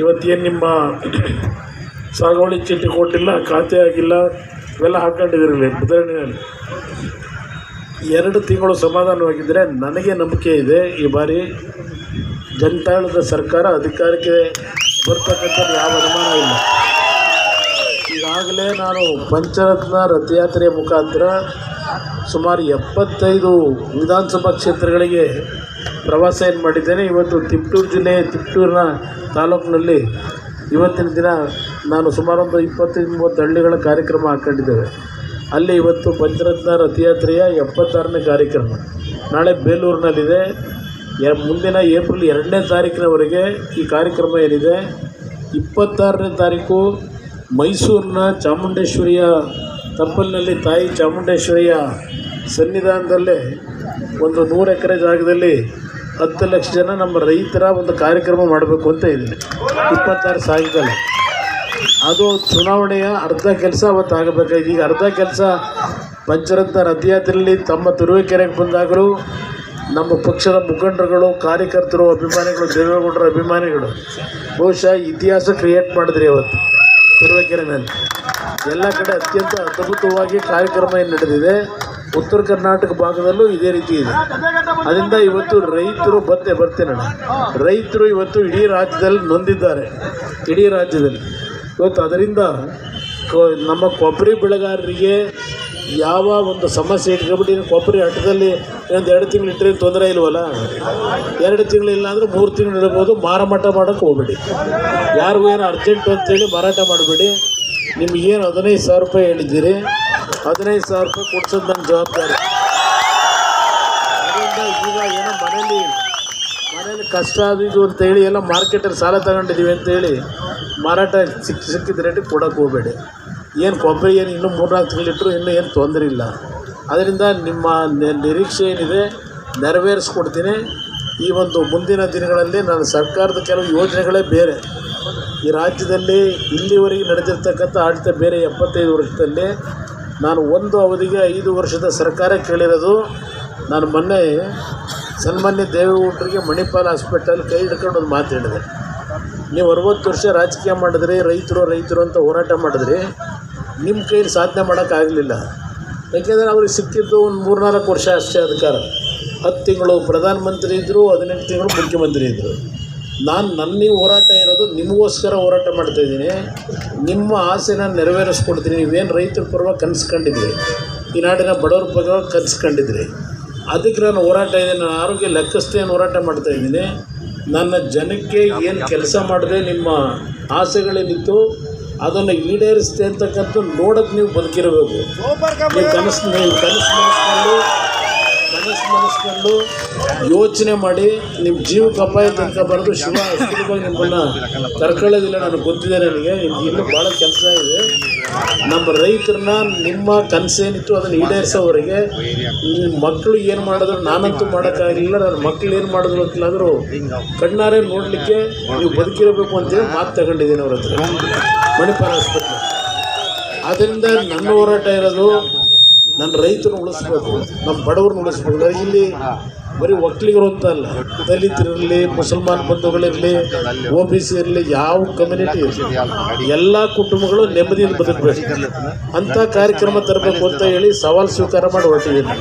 ಇವತ್ತೇನು ನಿಮ್ಮ ಸಾಗುವಳಿ ಚೀಟಿ ಕೊಟ್ಟಿಲ್ಲ, ಖಾತೆ ಆಗಿಲ್ಲ, ಇವೆಲ್ಲ ಹಾಕ್ಕೊಂಡಿದ್ದೀರಲ್ಲ ಉದಾಹರಣೆಯಲ್ಲಿ ಎರಡು ತಿಂಗಳು ಸಮಾಧಾನವಾಗಿದ್ದರೆ ನನಗೆ ನಂಬಿಕೆ ಇದೆ. ಈ ಬಾರಿ ಜನತಾಳದ ಸರ್ಕಾರ ಅಧಿಕಾರಕ್ಕೆ ಬರ್ತಕ್ಕಂಥ ಯಾವ ಅನುಮಾನ ಇಲ್ಲ. ಈಗಾಗಲೇ ನಾನು ಪಂಚರತ್ನ ರಥಯಾತ್ರೆಯ ಮುಖಾಂತರ ಸುಮಾರು ಎಪ್ಪತ್ತೈದು ವಿಧಾನಸಭಾ ಕ್ಷೇತ್ರಗಳಿಗೆ ಪ್ರವಾಸ ಏನು ಮಾಡಿದ್ದೇನೆ. ಇವತ್ತು ತಿಪ್ಟೂರು ಜಿಲ್ಲೆ, ತಿಪ್ಟೂರಿನ ತಾಲೂಕಿನಲ್ಲಿ ಇವತ್ತಿನ ದಿನ ನಾನು ಸುಮಾರು ಒಂದು ಇಪ್ಪತ್ತೈದು ಮೂವತ್ತು ಹಳ್ಳಿಗಳ ಕಾರ್ಯಕ್ರಮ ಹಾಕ್ಕೊಂಡಿದ್ದೇವೆ ಅಲ್ಲಿ ಇವತ್ತು ಪಂಚರತ್ನ ರಥಯಾತ್ರೆಯ ಎಪ್ಪತ್ತಾರನೇ ಕಾರ್ಯಕ್ರಮ. ನಾಳೆ ಬೇಲೂರಿನಲ್ಲಿದೆ. ಮುಂದಿನ ಏಪ್ರಿಲ್ ಎರಡನೇ ತಾರೀಕಿನವರೆಗೆ ಈ ಕಾರ್ಯಕ್ರಮ ಏನಿದೆ. ಇಪ್ಪತ್ತಾರನೇ ತಾರೀಕು ಮೈಸೂರಿನ ಚಾಮುಂಡೇಶ್ವರಿಯ ತಪ್ಪಲಿನಲ್ಲಿ ತಾಯಿ ಚಾಮುಂಡೇಶ್ವರಿಯ ಸನ್ನಿಧಾನದಲ್ಲೇ ಒಂದು ನೂರು ಎಕರೆ ಜಾಗದಲ್ಲಿ ಹತ್ತು ಲಕ್ಷ ಜನ ನಮ್ಮ ರೈತರ ಒಂದು ಕಾರ್ಯಕ್ರಮ ಮಾಡಬೇಕು ಅಂತ ಇದ್ದೀನಿ ಇಪ್ಪತ್ತಾರು ಸಾಯಂಕಾಲ. ಅದು ಚುನಾವಣೆಯ ಅರ್ಧ ಕೆಲಸ ಅವತ್ತು ಆಗಬೇಕಾಗಿದೆ. ಈಗ ಅರ್ಧ ಕೆಲಸ ಪಂಚರತ್ನ ರಥಯಾತ್ರೆಯಲ್ಲಿ ತಮ್ಮ ತುರುವೇಕೆರೆಗೆ ಬಂದಾಗಲೂ ನಮ್ಮ ಪಕ್ಷದ ಮುಖಂಡರುಗಳು, ಕಾರ್ಯಕರ್ತರು, ಅಭಿಮಾನಿಗಳು, ದೇವೇಗೌಡರ ಅಭಿಮಾನಿಗಳು ಬಹುಶಃ ಇತಿಹಾಸ ಕ್ರಿಯೇಟ್ ಮಾಡಿದ್ರಿ ಅವತ್ತು ತುರುವೇಕೆರೆನಲ್ಲಿ ಎಲ್ಲ ಕಡೆ ಅತ್ಯಂತ ಅದ್ಭುತವಾಗಿ ಕಾರ್ಯಕ್ರಮ ಏನು ನಡೆದಿದೆ, ಉತ್ತರ ಕರ್ನಾಟಕ ಭಾಗದಲ್ಲೂ ಇದೇ ರೀತಿ ಇದೆ. ಅದರಿಂದ ಇವತ್ತು ರೈತರು ಬತ್ತೆ, ಬರ್ತೇನೆ ರೈತರು ಇವತ್ತು ಇಡೀ ರಾಜ್ಯದಲ್ಲಿ ನೊಂದಿದ್ದಾರೆ, ಇಡೀ ರಾಜ್ಯದಲ್ಲಿ. ಇವತ್ತು ಅದರಿಂದ ನಮ್ಮ ಕೊಬ್ಬರಿ ಬೆಳೆಗಾರರಿಗೆ ಯಾವ ಒಂದು ಸಮಸ್ಯೆ ಇಟ್ಕೊಬಿಟ್ಟು ಕೊಬ್ಬರಿ ಹಟ್ಟದಲ್ಲಿ ಒಂದು ಎರಡು ತಿಂಗಳು ಇಟ್ಟರೆ ತೊಂದರೆ ಇಲ್ವಲ್ಲ? ಎರಡು ತಿಂಗಳು ಇಲ್ಲ ಅಂದರೆ ಮೂರು ತಿಂಗಳು ಇಡ್ಬೋದು, ಮಾರಾಟ ಮಾಡೋಕ್ಕೆ ಹೋಗ್ಬೇಡಿ. ಯಾರಿಗೂ ಏನು ಅರ್ಜೆಂಟು ಅಂತೇಳಿ ಮಾರಾಟ ಮಾಡಬೇಡಿ. ನಿಮಗೇನು ಹದಿನೈದು ಸಾವಿರ ರೂಪಾಯಿ ಹೇಳಿದ್ದೀರಿ. ಹದಿನೈದು ಸಾವಿರ ರೂಪಾಯಿ ಕೊಡ್ಸೋದು ನನ್ನ ಜವಾಬ್ದಾರಿ. ಅದರಿಂದ ಈಗ ಏನೋ ಮನೇಲಿ ಮನೇಲಿ ಕಷ್ಟ ಅದು ಇದು ಅಂತ ಹೇಳಿ ಎಲ್ಲ ಮಾರ್ಕೆಟಲ್ಲಿ ಸಾಲ ತಗೊಂಡಿದ್ದೀವಿ ಅಂತ ಹೇಳಿ ಮಾರಾಟ ಸಿಕ್ಕ ಸಿಕ್ಕಿದ ರೇಟಿಗೆ ಕೊಡೋಕೆ ಹೋಗಬೇಡಿ. ಏನು ಕೊಬ್ಬರಿ ಏನು ಇನ್ನೂ ಮೂರ್ನಾಲ್ಕು ತಿಂಗಳಿಟ್ಟರು ಇನ್ನೂ ಏನು ತೊಂದರೆ ಇಲ್ಲ. ಅದರಿಂದ ನಿಮ್ಮ ನಿರೀಕ್ಷೆ ಏನಿದೆ, ನೆರವೇರಿಸ್ಕೊಡ್ತೀನಿ. ಈ ಒಂದು ಮುಂದಿನ ದಿನಗಳಲ್ಲಿ ನಾನು ಸರ್ಕಾರದ ಕೆಲವು ಯೋಜನೆಗಳೇ ಬೇರೆ. ಈ ರಾಜ್ಯದಲ್ಲಿ ಇಲ್ಲಿವರೆಗೆ ನಡೆದಿರ್ತಕ್ಕಂಥ ಆಡಳಿತ ಬೇರೆ ಎಪ್ಪತ್ತೈದು ವರ್ಷದಲ್ಲಿ ನಾನು ಒಂದು ಅವಧಿಗೆ ಐದು ವರ್ಷದ ಸರ್ಕಾರ ಕೇಳಿರೋದು. ನಾನು ಮೊನ್ನೆ ಸನ್ಮಾನ್ಯ ದೇವೇಗೌಡರಿಗೆ ಮಣಿಪಾಲ್ ಹಾಸ್ಪಿಟಲ್ ಕೈ ಹಿಡ್ಕೊಂಡು ಒಂದು ಮಾತು ಹೇಳಿದೆ. ನೀವು ಅರವತ್ತು ವರ್ಷ ರಾಜಕೀಯ ಮಾಡಿದ್ರಿ, ರೈತರು ರೈತರು ಅಂತ ಹೋರಾಟ ಮಾಡಿದ್ರಿ. ನಿಮ್ಮ ಕೈಯಲ್ಲಿ ಸಾಧನೆ ಮಾಡೋಕ್ಕಾಗಲಿಲ್ಲ ಯಾಕೆಂದರೆ ಅವ್ರಿಗೆ ಸಿಕ್ಕಿದ್ದು ಒಂದು ಮೂರ್ನಾಲ್ಕು ವರ್ಷ ಅಷ್ಟೇ ಅಧಿಕಾರ ಹತ್ತು ತಿಂಗಳು ಪ್ರಧಾನಮಂತ್ರಿ ಇದ್ದರು ಹದಿನೆಂಟು ತಿಂಗಳು ಮುಖ್ಯಮಂತ್ರಿ ಇದ್ದರು ನಾನು ನನ್ನ ಹೋರಾಟ ಹೋರಾಟ ಇರೋದು ನಿಮಗೋಸ್ಕರ ಹೋರಾಟ ಮಾಡ್ತಾ ಇದ್ದೀನಿ. ನಿಮ್ಮ ಆಸೆನ ನೆರವೇರಿಸ್ಕೊಡ್ತೀನಿ. ನೀವೇನು ರೈತರ ಪರವಾಗಿ ಕನಸು ಕಂಡಿದ್ರಿ ಈ ನಾಡಿನ ಬಡವರ ಪರವಾಗಿ ಕನಸು ಕಂಡಿದ್ರಿ ಅದಕ್ಕೆ ನಾನು ಹೋರಾಟ ಇದೆ ನಾನು ಆರೋಗ್ಯ ಲೆಕ್ಕಷ್ಟೇ ಹೋರಾಟ ಹೋರಾಟ ಮಾಡ್ತಾಯಿದ್ದೀನಿ ನನ್ನ ಜನಕ್ಕೆ ಏನು ಕೆಲಸ ಮಾಡಿದೆ, ನಿಮ್ಮ ಆಸೆಗಳೇನಿತ್ತು ಅದನ್ನು ಈಡೇರಿಸ್ತೆ ಅಂತಕ್ಕಂಥ ನೋಡೋಕ್ಕೆ ನೀವು ಬದುಕಿರಬೇಕು. ನೀವು ಕನಸು ನೀವು ಕನಸು ಕನಸು ಮನಸ್ಕೊಂಡು ಯೋಚನೆ ಮಾಡಿ ನಿಮ್ಮ ಜೀವಕ್ಕೆ ಅಪಾಯ ಬರೆದು ಶಿವ ಸುಲಭವಾಗಿ ನಿಮ್ಮನ್ನು ಕರ್ಕೊಳ್ಳೋದಿಲ್ಲ, ನನಗೆ ಗೊತ್ತಿದೆ ನನಗೆ. ನಿಮ್ಗೆ ಇನ್ನೂ ಭಾಳ ಕೆಲಸ ಇದೆ. ನಮ್ಮ ರೈತರನ್ನ ನಿಮ್ಮ ಕನಸೇನಿತ್ತು ಅದನ್ನು ಈಡೇರಿಸೋವರೆಗೆ ಮಕ್ಕಳು ಏನು ಮಾಡಿದ್ರು ನಾನಂತೂ ಮಾಡೋಕ್ಕಾಗಲಿಲ್ಲ, ನನ್ನ ಮಕ್ಕಳು ಏನು ಮಾಡಿದ್ರು ಅಂತಲಾದರೂ ಕಣ್ಣಾರೆ ನೋಡಲಿಕ್ಕೆ ನೀವು ಬದುಕಿರಬೇಕು ಅಂತೇಳಿ ಮಾತು ತಗೊಂಡಿದ್ದೀನಿ ಅವ್ರ ಹತ್ರ. ಮಣಿಪಾಲ್ ಆಸ್ಪತ್ರೆ. ಅದರಿಂದ ನನ್ನ ಹೋರಾಟ ಇರೋದು ನನ್ನ ರೈತರನ್ನ ಉಳಿಸ್ಬೇಕು, ನಮ್ಮ ಬಡವ್ರನ್ನ ಉಳಿಸ್ಬೇಕು. ಇಲ್ಲಿ ಬರೀ ಒಕ್ಕಲಿಗರು ಅಂತ ಅಲ್ಲ ದಲಿತರಿರಲಿ ಮುಸಲ್ಮಾನ್ ಬಂಧುಗಳಿರಲಿ ಓ ಬಿ ಸಿ ಇರಲಿ, ಯಾವ ಕಮ್ಯುನಿಟಿ ಇರಲಿ, ಎಲ್ಲ ಕುಟುಂಬಗಳು ನೆಮ್ಮದಿಯಿಂದ ಬದುಕಬೇಕು. ಅಂಥ ಕಾರ್ಯಕ್ರಮ ತರಬೇಕು ಅಂತ ಹೇಳಿ ಸವಾಲು ಸ್ವೀಕಾರ ಮಾಡಿ ಹೊರಟಿದ್ದೀನಿ.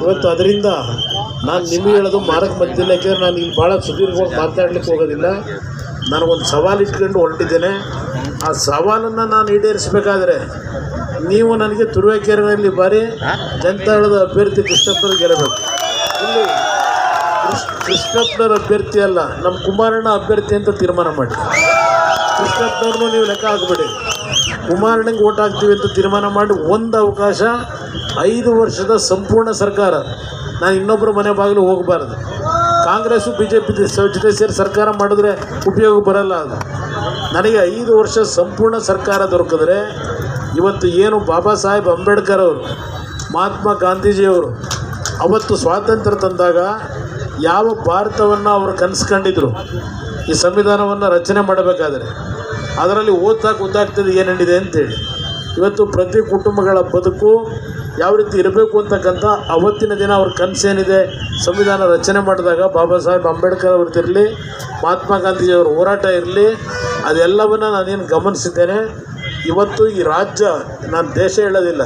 ಇವತ್ತು ಅದರಿಂದ ನಾನು ನಿಮಗೆ ಹೇಳೋದು ಮಾರಕ್ಕೆ ಬಂದಿಲ್ಲ ಯಾಕೆಂದ್ರೆ ನಾನು ಇಲ್ಲಿ ಭಾಳ ಸುದೀರ್ಘವಾಗಿ ಮಾತಾಡ್ಲಿಕ್ಕೆ ಹೋಗೋದಿಲ್ಲ. ನಾನು ಒಂದು ಸವಾಲು ಇಟ್ಕೊಂಡು ಹೊರಟಿದ್ದೇನೆ. ಆ ಸವಾಲನ್ನು ನಾನು ಈಡೇರಿಸಬೇಕಾದ್ರೆ ನೀವು ನನಗೆ ತುರುವೇಕೆರೆಯಲ್ಲಿ ಬಾರಿ ಜನತಾಳದ ಅಭ್ಯರ್ಥಿ ಕೃಷ್ಣಪ್ಪನ ಗೆಲ್ಲಬೇಕು. ಇಲ್ಲಿ ಕೃಷ್ ಕೃಷ್ಣಪ್ಪನವ್ರ ಅಭ್ಯರ್ಥಿ ಅಲ್ಲ ನಮ್ಮ ಕುಮಾರಣ್ಣ ಅಭ್ಯರ್ಥಿ ಅಂತ ತೀರ್ಮಾನ ಮಾಡಿ. ಕೃಷ್ಣಪ್ಪನವ್ರನ್ನೂ ನೀವು ಲೆಕ್ಕ ಹಾಕಬೇಡಿ. ಕುಮಾರಣ್ಣಗೆ ಓಟ್ ಹಾಕ್ತೀವಿ ಅಂತ ತೀರ್ಮಾನ ಮಾಡಿ ಒಂದು ಅವಕಾಶ ಐದು ವರ್ಷದ ಸಂಪೂರ್ಣ ಸರ್ಕಾರ. ನಾನು ಇನ್ನೊಬ್ಬರ ಮನೆ ಬಾಗಿಲು ಹೋಗಬಾರ್ದು. ಕಾಂಗ್ರೆಸ್ಸು ಬಿ ಜೆ ಪಿ ಜೊತೆ ಸೇರಿ ಸರ್ಕಾರ ಮಾಡಿದ್ರೆ ಉಪಯೋಗ ಬರಲ್ಲ ಅದು. ನನಗೆ ಐದು ವರ್ಷ ಸಂಪೂರ್ಣ ಸರ್ಕಾರ ದೊರಕಿದ್ರೆ ಇವತ್ತು ಏನು ಬಾಬಾ ಸಾಹೇಬ್ ಅಂಬೇಡ್ಕರ್ ಅವರು, ಮಹಾತ್ಮ ಗಾಂಧೀಜಿಯವರು ಅವತ್ತು ಸ್ವಾತಂತ್ರ್ಯ ತಂದಾಗ ಯಾವ ಭಾರತವನ್ನು ಅವರು ಕನಸ್ಕೊಂಡಿದ್ರು, ಈ ಸಂವಿಧಾನವನ್ನು ರಚನೆ ಮಾಡಬೇಕಾದ್ರೆ, ಅದರಲ್ಲಿ ಓದ್ತಾ ಗೊತ್ತಾಗ್ತದೆ ಏನು ಹೇಳಿದೆ ಅಂತೇಳಿ. ಇವತ್ತು ಪ್ರತಿ ಕುಟುಂಬಗಳ ಬದುಕು ಯಾವ ರೀತಿ ಇರಬೇಕು ಅಂತಕ್ಕಂಥ ಅವತ್ತಿನ ದಿನ ಅವ್ರ ಕನಸೇನಿದೆ ಸಂವಿಧಾನ ರಚನೆ ಮಾಡಿದಾಗ ಬಾಬಾ ಸಾಹೇಬ್ ಅಂಬೇಡ್ಕರ್ ಅವ್ರದ್ದಿರಲಿ ಮಹಾತ್ಮ ಗಾಂಧೀಜಿಯವ್ರ ಹೋರಾಟ ಇರಲಿ, ಅದೆಲ್ಲವನ್ನು ನಾನೇನು ಗಮನಿಸಿದ್ದೇನೆ. ಇವತ್ತು ಈ ರಾಜ್ಯ, ನಾನು ದೇಶ ಹೇಳೋದಿಲ್ಲ.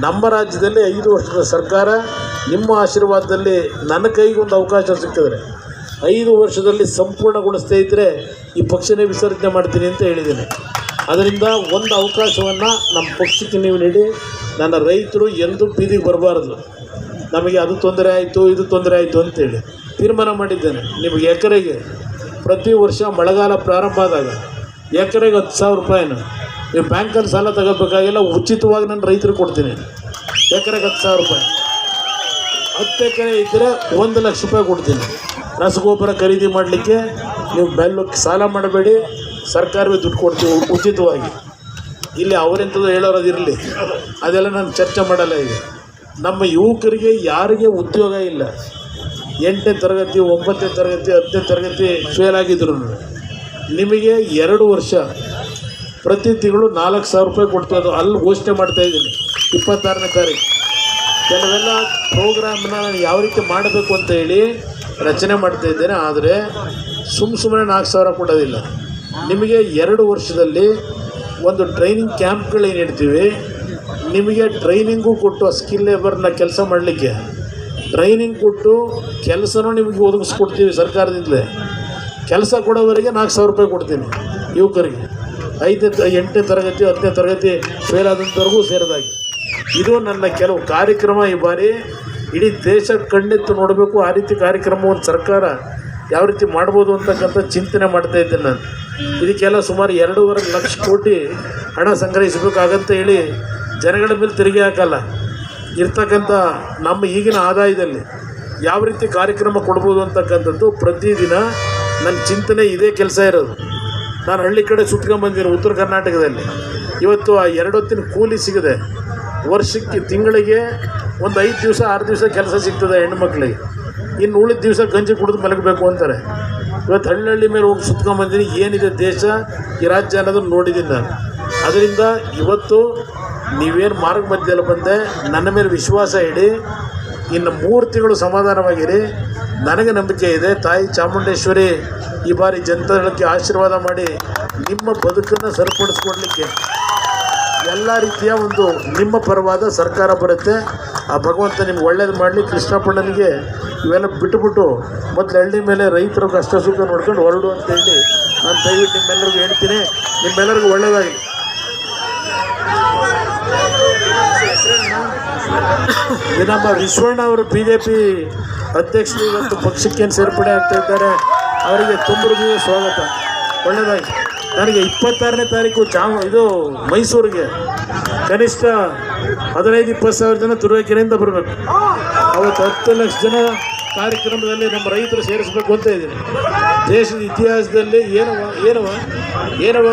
ನಮ್ಮ ರಾಜ್ಯದಲ್ಲಿ ಐದು ವರ್ಷದ ಸರ್ಕಾರ, ನಿಮ್ಮ ಆಶೀರ್ವಾದದಲ್ಲಿ ನನ್ನ ಕೈಗೊಂದು ಅವಕಾಶ ಸಿಕ್ಕಿದ್ರೆ ಐದು ವರ್ಷದಲ್ಲಿ ಸಂಪೂರ್ಣಗೊಳಿಸ್ತಾ ಇದ್ದರೆ ಈ ಪಕ್ಷನೇ ವಿಸರ್ಜನೆ ಮಾಡ್ತೀನಿ ಅಂತ ಹೇಳಿದ್ದೀನಿ. ಅದರಿಂದ ಒಂದು ಅವಕಾಶವನ್ನು ನಮ್ಮ ಪಕ್ಷಕ್ಕೆ ನೀವು ನೀಡಿ. ನನ್ನ ರೈತರು ಎಂದೂ ಬೀದಿಗೆ ಬರಬಾರ್ದು. ನಮಗೆ ಅದು ತೊಂದರೆ ಆಯಿತು, ಇದು ತೊಂದರೆ ಆಯಿತು ಅಂತೇಳಿ ತೀರ್ಮಾನ ಮಾಡಿದ್ದೇನೆ. ನಿಮಗೆ ಎಕರೆಗೆ ಪ್ರತಿ ವರ್ಷ ಮಳೆಗಾಲ ಪ್ರಾರಂಭ ಆದಾಗ ಎಕರೆಗೆ ಹತ್ತು ಸಾವಿರ ರೂಪಾಯಿನ? ನೀವು ಬ್ಯಾಂಕಲ್ಲಿ ಸಾಲ ತಗೋಬೇಕಾಗಿಲ್ಲ, ಉಚಿತವಾಗಿ ನಾನು ರೈತರಿಗೆ ಕೊಡ್ತೀನಿ. ಎಕರೆಗೆ ಹತ್ತು ಸಾವಿರ ರೂಪಾಯಿ. ಹತ್ತು ಎಕರೆ ಇದ್ದರೆ ಒಂದು ಲಕ್ಷ ರೂಪಾಯಿ ಕೊಡ್ತೀನಿ. ರಸಗೊಬ್ಬರ ಖರೀದಿ ಮಾಡಲಿಕ್ಕೆ ನೀವು ಬೆಲ್ಲ ಸಾಲ ಮಾಡಬೇಡಿ, ಸರ್ಕಾರವೇ ದುಡ್ಡು ಕೊಡ್ತೀವಿ ಉಚಿತವಾಗಿ. ಇಲ್ಲಿ ಅವರೆಂಥದ್ದು ಹೇಳೋರದಿರಲಿ ಅದೆಲ್ಲ ನಾನು ಚರ್ಚೆ ಮಾಡಲ್ಲ ಈಗ. ನಮ್ಮ ಯುವಕರಿಗೆ ಯಾರಿಗೆ ಉದ್ಯೋಗ ಇಲ್ಲ. ಎಂಟನೇ ತರಗತಿ, ಒಂಬತ್ತನೇ ತರಗತಿ, ಹತ್ತನೇ ತರಗತಿ ಫೇಲ್ ಆಗಿದ್ರು. ನಿಮಗೆ ಎರಡು ವರ್ಷ ಪ್ರತಿ ತಿಂಗಳು ನಾಲ್ಕು ಸಾವಿರ ರೂಪಾಯಿ ಕೊಡ್ತಾ ಅಲ್ಲಿ ಘೋಷಣೆ ಮಾಡ್ತಾ ಇದ್ದೀನಿ. ಇಪ್ಪತ್ತಾರನೇ ತಾರೀಕು ಕೆಲವೆಲ್ಲ ಪ್ರೋಗ್ರಾಮ್ನ ನಾನು ಯಾವ ರೀತಿ ಮಾಡಬೇಕು ಅಂತ ಹೇಳಿ ರಚನೆ ಮಾಡ್ತಾ ಇದ್ದೇನೆ. ಆದರೆ ಸುಮ್ಮ ಸುಮ್ಮನೆ ನಾಲ್ಕು ಸಾವಿರ ಕೊಡೋದಿಲ್ಲ. ನಿಮಗೆ ಎರಡು ವರ್ಷದಲ್ಲಿ ಒಂದು ಟ್ರೈನಿಂಗ್ ಕ್ಯಾಂಪ್ಗಳೇನು ಇಡ್ತೀವಿ ನಿಮಗೆ ಟ್ರೈನಿಂಗು ಕೊಟ್ಟು ಸ್ಕಿಲ್ ಲೇಬರ್ನ ಕೆಲಸ ಮಾಡಲಿಕ್ಕೆ. ಟ್ರೈನಿಂಗ್ ಕೊಟ್ಟು ಕೆಲಸನೂ ನಿಮಗೆ ಒದಗಿಸ್ಕೊಡ್ತೀವಿ ಸರ್ಕಾರದಿಂದಲೇ. ಕೆಲಸ ಕೊಡೋವರೆಗೆ ನಾಲ್ಕು ಸಾವಿರ ರೂಪಾಯಿ ಕೊಡ್ತೀನಿ ಯುವಕರಿಗೆ. ಐದನೇ ಎಂಟನೇ ತರಗತಿ, ಹತ್ತನೇ ತರಗತಿ ಫೇಲ್ ಆದಂಥವ್ರಿಗೂ ಸೇರಿದಾಗಿ. ಇದು ನನ್ನ ಕೆಲವು ಕಾರ್ಯಕ್ರಮ ಈ ಬಾರಿ. ಇಡೀ ದೇಶ ಕಣ್ಣೆತ್ತು ನೋಡಬೇಕು ಆ ರೀತಿ ಕಾರ್ಯಕ್ರಮವನ್ನು ಸರ್ಕಾರ ಯಾವ ರೀತಿ ಮಾಡ್ಬೋದು ಅಂತಕ್ಕಂಥ ಚಿಂತನೆ ಮಾಡ್ತಾ ಇದ್ದೀನಿ ನಾನು. ಇದಕ್ಕೆಲ್ಲ ಸುಮಾರು ಎರಡೂವರೆ ಲಕ್ಷ ಕೋಟಿ ಹಣ ಸಂಗ್ರಹಿಸಬೇಕಾಗಂತ ಹೇಳಿ ಜನಗಳ ಮೇಲೆ ತೆರಿಗೆ ಹಾಕಲ್ಲ. ಇರ್ತಕ್ಕಂಥ ನಮ್ಮ ಈಗಿನ ಆದಾಯದಲ್ಲಿ ಯಾವ ರೀತಿ ಕಾರ್ಯಕ್ರಮ ಕೊಡ್ಬೋದು ಅಂತಕ್ಕಂಥದ್ದು ಪ್ರತಿದಿನ ನನ್ನ ಚಿಂತನೆ ಇದೇ ಕೆಲಸ ಇರೋದು. ನಾನು ಹಳ್ಳಿ ಕಡೆ ಸುತ್ಕೊಂಬಂದಿನಿ ಉತ್ತರ ಕರ್ನಾಟಕದಲ್ಲಿ ಇವತ್ತು ಆ ಎರಡು ಹೊತ್ತಿನ ಕೂಲಿ ಸಿಗದೆ ವರ್ಷಕ್ಕೆ ತಿಂಗಳಿಗೆ ಒಂದು ಐದು ದಿವಸ, ಆರು ದಿವಸ ಕೆಲಸ ಸಿಗ್ತದೆ ಹೆಣ್ಮಕ್ಳಿಗೆ. ಇನ್ನು ಉಳಿದ ದಿವಸ ಗಂಜಿ ಕುಡಿದು ಮಲಗಬೇಕು ಅಂತಾರೆ. ಇವತ್ತು ಹಳ್ಳಿ ಮೇಲೆ ಹೋಗಿ ಸುತ್ಕೊಂಡ್ಬಂದಿನಿ ಏನಿದೆ ದೇಶ? ಈ ರಾಜ್ಯ ಅನ್ನೋದನ್ನು ನೋಡಿದ್ದೀನಿ ನಾನು. ಅದರಿಂದ ಇವತ್ತು ನೀವೇನು ಮಾರ್ಗ ಮಧ್ಯದಲ್ಲಿ ಬಂದೆ, ನನ್ನ ಮೇಲೆ ವಿಶ್ವಾಸ ಇಡಿ, ಇನ್ನು ಮೂರು ತಿಂಗಳು ಸಮಾಧಾನವಾಗಿರಿ. ನನಗೆ ನಂಬಿಕೆ ಇದೆ. ತಾಯಿ ಚಾಮುಂಡೇಶ್ವರಿ ಈ ಬಾರಿ ಜನತೆಗಳಿಗೆ ಆಶೀರ್ವಾದ ಮಾಡಿ ನಿಮ್ಮ ಬದುಕನ್ನು ಸರಿಪಡಿಸ್ಕೊಡ್ಲಿಕ್ಕೆ ಎಲ್ಲ ರೀತಿಯ ಒಂದು ನಿಮ್ಮ ಪರವಾದ ಸರ್ಕಾರ ಬರುತ್ತೆ. ಆ ಭಗವಂತ ನಿಮ್ಗೆ ಒಳ್ಳೇದು ಮಾಡಲಿ. ಕೃಷ್ಣಪ್ಪಣ್ಣನಿಗೆ ಇವೆಲ್ಲ ಬಿಟ್ಟುಬಿಟ್ಟು ಮೊದಲು ಹಳ್ಳಿ ಮೇಲೆ ರೈತರು ಕಷ್ಟ ಸುಖ ನೋಡ್ಕೊಂಡು ಹೊರಡು ಅಂತ ಹೇಳಿ ನಾನು ದಯವಿಟ್ಟು ನಿಮ್ಮೆಲ್ಲರಿಗೂ ಹೇಳ್ತೀನಿ. ನಿಮ್ಮೆಲ್ಲರಿಗೂ ಒಳ್ಳೆಯದಾಗಿ ಇದು ನಮ್ಮ ವಿಶ್ವಣ್ಣ ಅವರು ಬಿ ಜೆ ಪಿ ಅಧ್ಯಕ್ಷರು ಇವತ್ತು ಪಕ್ಷಕ್ಕೇನು ಸೇರ್ಪಡೆ ಆಗ್ತಾ ಇದ್ದಾರೆ? ಅವರಿಗೆ ತುಂಬ ಹೃದಯ ಸ್ವಾಗತ. ಒಳ್ಳೆಯದಾಗಿ ನನಗೆ ಇಪ್ಪತ್ತಾರನೇ ತಾರೀಕು ಚಾಮ ಇದು ಮೈಸೂರಿಗೆ ಕನಿಷ್ಠ ಹದಿನೈದು, ಇಪ್ಪತ್ತು ಸಾವಿರ ಜನ ತುರುವೇಕೆರೆಯಿಂದ ಬರಬೇಕು. ಅವತ್ತು ಹತ್ತು ಲಕ್ಷ ಜನ ಕಾರ್ಯಕ್ರಮದಲ್ಲಿ ನಮ್ಮ ರೈತರು ಸೇರಿಸಬೇಕು ಅಂತ ಇದ್ದೀನಿ. ದೇಶದ ಇತಿಹಾಸದಲ್ಲಿ ಏನವ ಏನವ ಏನವ?